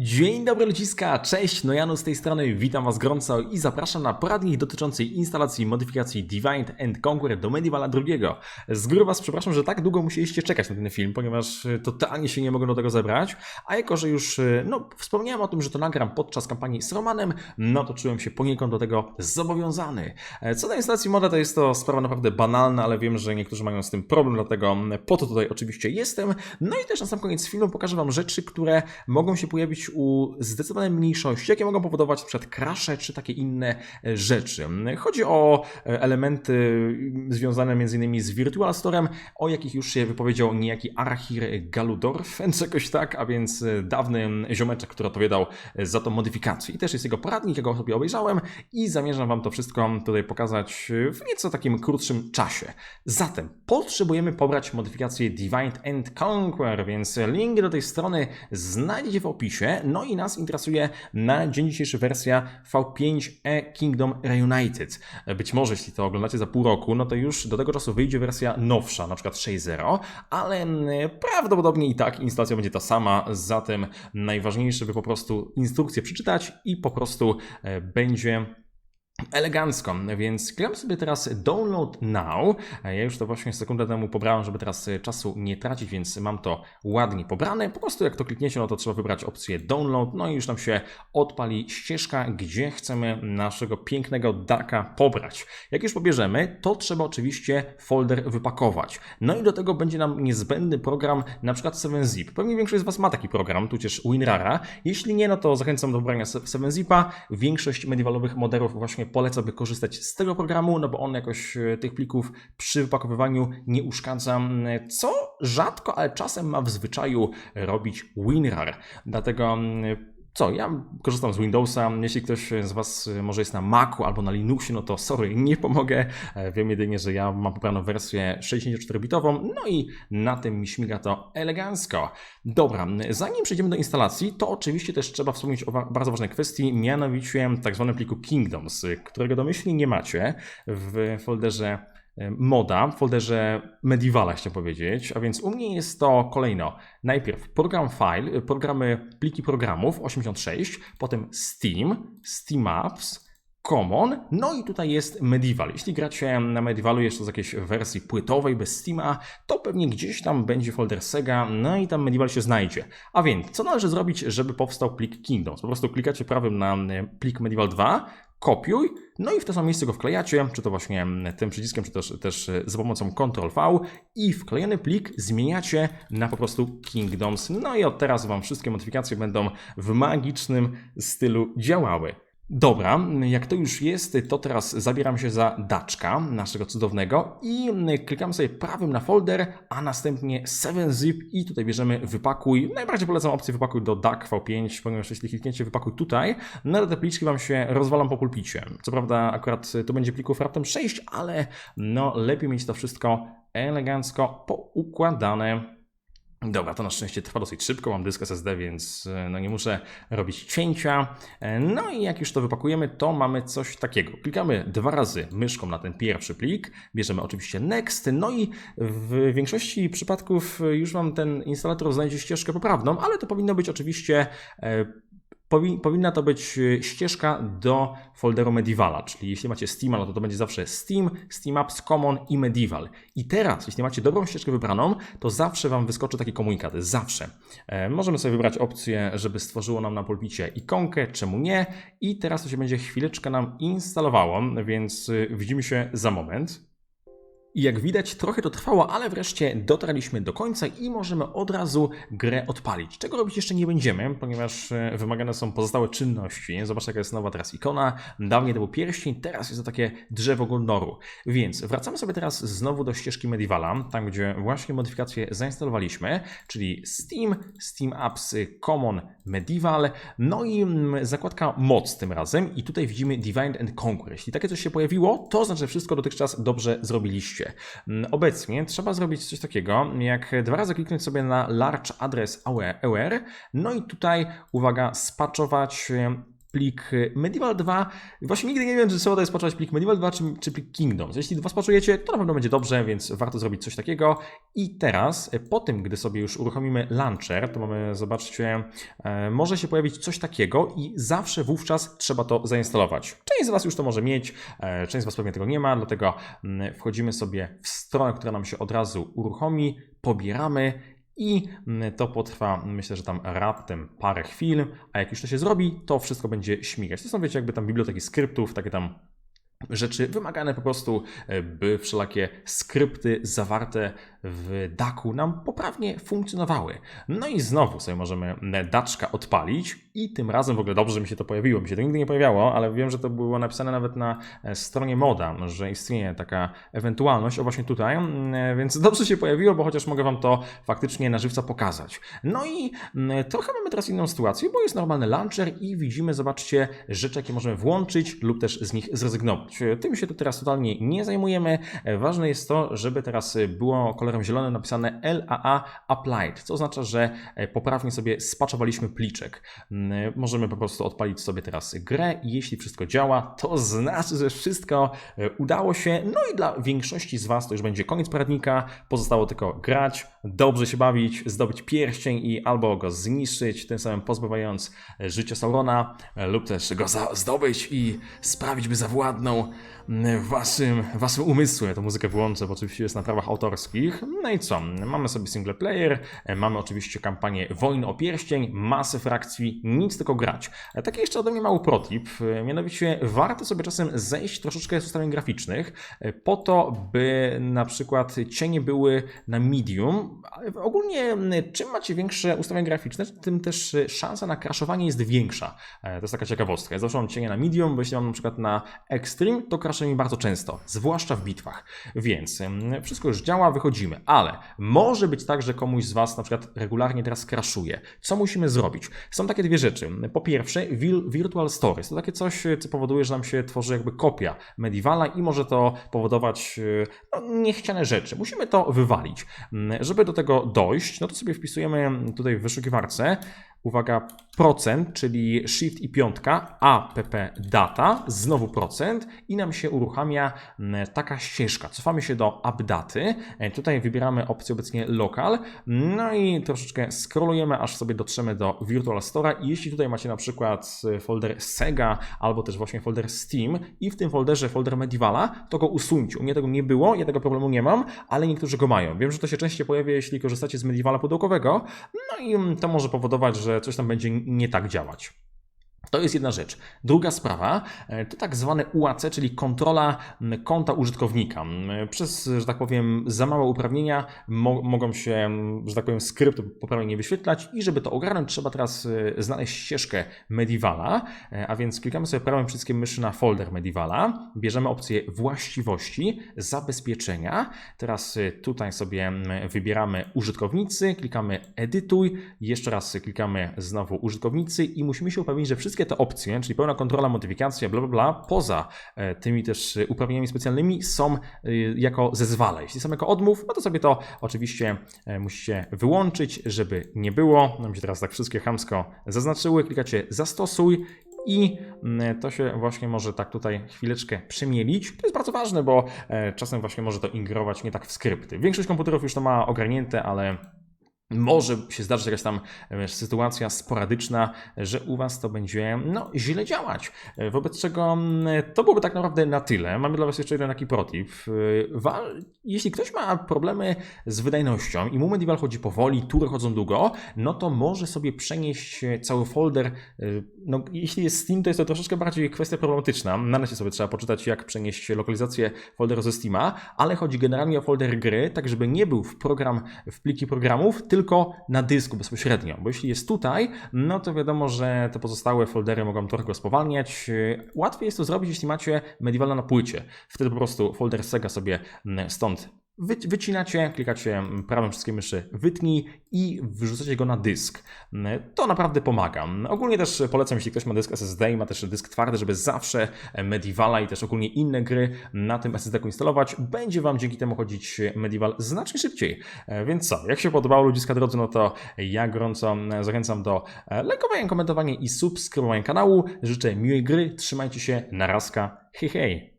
Dzień dobry ludziska, cześć, no Janu z tej strony, witam was gorąco i zapraszam na poradnik dotyczący instalacji i modyfikacji Divine and Conquer do Medievala II. Z góry was przepraszam, że tak długo musieliście czekać na ten film, ponieważ e, totalnie się nie mogę do tego zebrać, a jako, że już e, no, wspomniałem o tym, że to nagram podczas kampanii z Romanem, no to czułem się poniekąd do tego zobowiązany. E, Co do instalacji moda, to jest to sprawa naprawdę banalna, ale wiem, że niektórzy mają z tym problem, dlatego po to tutaj oczywiście jestem. No i też na sam koniec filmu pokażę wam rzeczy, które mogą się pojawić u zdecydowanej mniejszości, jakie mogą powodować przed krasze czy takie inne e, rzeczy. Chodzi o e, elementy związane m.in. z Virtual Storem, o jakich już się wypowiedział niejaki Arachir Galudorf, czegoś tak, a więc e, dawny ziomeczek, który odpowiadał za tą modyfikację. I też jest jego poradnik, ja sobie obejrzałem i zamierzam wam to wszystko tutaj pokazać w nieco takim krótszym czasie. Zatem potrzebujemy pobrać modyfikację Divine and Conquer, więc link do tej strony znajdziecie w opisie. No i nas interesuje na dzień dzisiejszy wersja V5e Kingdom Reunited. Być może jeśli to oglądacie za pół roku, no to już do tego czasu wyjdzie wersja nowsza, na przykład 6.0, ale mm, prawdopodobnie i tak instalacja będzie ta sama, zatem najważniejsze by po prostu instrukcję przeczytać i po prostu e, będzie elegancko, więc klikam sobie teraz download now. Ja już to właśnie sekundę temu pobrałem, żeby teraz e, czasu nie tracić, więc mam to ładnie pobrane. Po prostu jak to klikniecie, no to trzeba wybrać opcję download, no i już nam się odpali ścieżka, gdzie chcemy naszego pięknego daka pobrać. Jak już pobierzemy, to trzeba oczywiście folder wypakować. No i do tego będzie nam niezbędny program, na przykład 7zip. Pewnie większość z Was ma taki program, tudzież WinRara. Jeśli nie, no to zachęcam do wybrania 7zipa. Większość mediewalowych modelów właśnie polecam, by korzystać z tego programu, no bo on jakoś e, tych plików przy wypakowywaniu nie uszkadza, co rzadko, ale czasem ma w zwyczaju robić WinRAR. Dlatego co, ja korzystam z Windowsa. Jeśli ktoś z Was może jest na Macu albo na Linuxie, no to sorry, nie pomogę. E, Wiem jedynie, że ja mam pobraną wersję 64-bitową, no i na tym mi śmiga to elegancko. Dobra, zanim przejdziemy do instalacji, to oczywiście też trzeba wspomnieć o bardzo ważnej kwestii, mianowicie tak zwanym pliku Kingdoms, którego domyślnie nie macie w folderze moda w folderze Medievala, chciałem powiedzieć. A więc u mnie jest to kolejno najpierw program file, programy, pliki programów 86, potem Steam, Steam Apps, Common, no i tutaj jest Medieval. Jeśli gracie na Medievalu jeszcze z jakiejś wersji płytowej bez Steama, to pewnie gdzieś tam będzie folder Sega, no i tam Medieval się znajdzie. A więc, co należy zrobić, żeby powstał plik Kingdoms? Po prostu klikacie prawym na plik Medieval 2, kopiuj, no i w to samo miejsce go wklejacie, czy to właśnie tym przyciskiem, czy też, też za pomocą Ctrl-V i wklejony plik zmieniacie na po prostu Kingdoms. No i od teraz Wam wszystkie modyfikacje będą w magicznym stylu działały. Dobra, jak to już jest, to teraz zabieram się za daczka naszego cudownego i klikam sobie prawym na folder, a następnie 7zip i tutaj bierzemy wypakuj. Najbardziej polecam opcję wypakuj do DAC V5, ponieważ jeśli klikniecie wypakuj tutaj, no to te pliczki Wam się rozwalą po pulpicie. Co prawda akurat to będzie plików raptem 6, ale no lepiej mieć to wszystko elegancko poukładane. Dobra, to na szczęście trwa dosyć szybko, mam dysk SSD, więc e, no nie muszę robić cięcia. E, No i jak już to wypakujemy, to mamy coś takiego. Klikamy dwa razy myszką na ten pierwszy plik, bierzemy oczywiście Next, no i w większości przypadków już Wam ten instalator znajdzie ścieżkę poprawną, ale to powinno być oczywiście e, powinna to być e, ścieżka do folderu Medievala, czyli jeśli macie Steama, no to to będzie zawsze Steam, Steam Apps, Common i Medieval. I teraz, jeśli macie dobrą ścieżkę wybraną, to zawsze Wam wyskoczy taki komunikat, zawsze. E, możemy sobie wybrać opcję, żeby stworzyło nam na pulpicie ikonkę, czemu nie. I teraz to się będzie chwileczkę nam instalowało, więc e, widzimy się za moment. I jak widać, trochę to trwało, ale wreszcie dotarliśmy do końca i możemy od razu grę odpalić. Czego robić jeszcze nie będziemy, ponieważ e, wymagane są pozostałe czynności. Zobaczcie, jaka jest nowa teraz ikona. Dawniej to był pierścień, teraz jest to takie drzewo Goldoru. Więc wracamy sobie teraz znowu do ścieżki Medievala, tam gdzie właśnie modyfikacje zainstalowaliśmy, czyli Steam, Steam Apps Common Medieval, no i mm, zakładka Moc tym razem. I tutaj widzimy Divine and Conquer. Jeśli takie coś się pojawiło, to znaczy, że wszystko dotychczas dobrze zrobiliście. Mm, Obecnie trzeba zrobić coś takiego, jak dwa razy kliknąć sobie na Large Address Aware, no i tutaj, uwaga, spaczować plik Medieval 2. Właśnie nigdy nie wiem, czy to jest spaczować plik Medieval 2 czy, czy plik Kingdoms. Jeśli dwa spaczujecie, to na pewno będzie dobrze, więc warto zrobić coś takiego. I teraz, po tym, gdy sobie już uruchomimy launcher, to mamy, zobaczcie, e, może się pojawić coś takiego i zawsze wówczas trzeba to zainstalować. Część z Was już to może mieć, e, część z Was pewnie tego nie ma, dlatego mm, wchodzimy sobie w stronę, która nam się od razu uruchomi, pobieramy i to potrwa, myślę, że tam raptem parę chwil, a jak już to się zrobi, to wszystko będzie śmigać. To są, wiecie, jakby tam biblioteki skryptów, takie tam rzeczy wymagane po prostu, e, by wszelakie skrypty zawarte w daku nam poprawnie funkcjonowały. No i znowu sobie możemy daczka odpalić i tym razem w ogóle dobrze mi się to pojawiło. Mi się to nigdy nie pojawiało, ale wiem, że to było napisane nawet na e, stronie moda, że istnieje taka ewentualność, o właśnie tutaj, mm, więc dobrze się pojawiło, bo chociaż mogę Wam to faktycznie na żywca pokazać. No i mm, trochę mamy teraz inną sytuację, bo jest normalny launcher i widzimy, zobaczcie, rzeczy, jakie możemy włączyć lub też z nich zrezygnować. Tym się tu teraz totalnie nie zajmujemy. Ważne jest to, żeby teraz było kolorem zielonym napisane LAA Applied, co oznacza, że poprawnie sobie spaczowaliśmy pliczek. Mm, możemy po prostu odpalić sobie teraz grę i jeśli wszystko działa, to znaczy, że wszystko e, udało się. No i dla większości z Was to już będzie koniec poradnika. Pozostało tylko grać, dobrze się bawić, zdobyć pierścień i albo go zniszczyć, tym samym pozbywając życia Saurona, e, lub też go zdobyć i sprawić, by zawładnął waszym, waszym umysłem. Ja tę muzykę wyłączę, bo oczywiście jest na prawach autorskich. No i co? Mamy sobie single player, mamy oczywiście kampanię Wojny o Pierścień, masę frakcji, nic tylko grać. Taki jeszcze ode mnie mały protip, mianowicie warto sobie czasem zejść troszeczkę z ustawień graficznych po to, by na przykład cienie były na medium. Ogólnie czym macie większe ustawienia graficzne, tym też szansa na crashowanie jest większa. To jest taka ciekawostka. Ja zawsze mam cienie na medium, bo jeśli mam na przykład na extreme, to crash mi bardzo często, zwłaszcza w bitwach. Więc wszystko już działa, wychodzimy, ale może być tak, że komuś z Was na przykład regularnie teraz crashuje. Co musimy zrobić? Są takie dwie rzeczy. Po pierwsze, Virtual Stories. To takie coś, co powoduje, że nam się tworzy jakby kopia Medievala i może to powodować no, niechciane rzeczy. Musimy to wywalić. Żeby do tego dojść, no to sobie wpisujemy tutaj w wyszukiwarce uwaga, procent, czyli shift i piątka, app data, znowu procent i nam się uruchamia taka ścieżka. Cofamy się do updaty, e, tutaj wybieramy opcję obecnie local, no i troszeczkę scrollujemy, aż sobie dotrzemy do Virtual Store'a i jeśli tutaj macie na przykład e, folder Sega albo też właśnie folder Steam i w tym folderze folder Medievala, to go usuńcie. U mnie tego nie było, ja tego problemu nie mam, ale niektórzy go mają. Wiem, że to się częściej pojawia, jeśli korzystacie z Medievala pudełkowego, no i to może powodować, że coś tam będzie nie tak działać. To jest jedna rzecz. Druga sprawa e, to tak zwane UAC, czyli kontrola konta użytkownika. Przez, że tak powiem, za małe uprawnienia mo mogą się, że tak powiem, skrypty poprawnie nie wyświetlać i żeby to ogarnąć, trzeba teraz e, znaleźć ścieżkę Medievala, e, a więc klikamy sobie prawym przyciskiem myszy na folder Medievala, bierzemy opcję właściwości, zabezpieczenia. Teraz tutaj sobie wybieramy użytkownicy, klikamy edytuj, jeszcze raz klikamy znowu użytkownicy i musimy się upewnić, że wszystkie wszystkie te opcje, czyli pełna kontrola, modyfikacja, bla, bla, bla, poza e, tymi też e, uprawnieniami specjalnymi są e, jako zezwala. Jeśli są jako odmów, no to sobie to oczywiście musicie wyłączyć, żeby nie było. Nam się teraz tak wszystkie hamsko zaznaczyły. Klikacie zastosuj i to się właśnie może tak tutaj chwileczkę przemielić. To jest bardzo ważne, bo czasem właśnie może to ingerować nie tak w skrypty. Większość komputerów już to ma ogarnięte, ale może się zdarzyć jakaś tam sytuacja sporadyczna, że u Was to będzie no, źle działać. Wobec czego mm, to byłoby tak naprawdę na tyle. Mamy dla Was jeszcze jeden taki protip. Jeśli ktoś ma problemy z wydajnością i mu Medieval chodzi powoli, tury chodzą długo, no to może sobie przenieść cały folder. No, jeśli jest Steam, to jest to troszeczkę bardziej kwestia problematyczna. Na razie sobie trzeba poczytać, jak przenieść lokalizację folderu ze Steama, ale chodzi generalnie o folder gry, tak żeby nie był w program, w pliki programów, tylko na dysku bezpośrednio, bo jeśli jest tutaj, no to wiadomo, że te pozostałe foldery mogą trochę spowalniać. Łatwiej jest to zrobić, jeśli macie Medievala na płycie. Wtedy po prostu folder Sega sobie mm, stąd wycinacie, klikacie prawym wszystkie myszy wytnij i wrzucacie go na dysk. To naprawdę pomaga. Ogólnie też polecam, jeśli ktoś ma dysk SSD i ma też dysk twardy, żeby zawsze Medievala i też ogólnie inne gry na tym SSD instalować. Będzie Wam dzięki temu chodzić Medieval znacznie szybciej. Więc co, jak się podobało ludziska drodzy, no to ja gorąco zachęcam do lajkowania, komentowania i subskrybowania kanału. Życzę miłej gry, trzymajcie się, narazka, hej hej!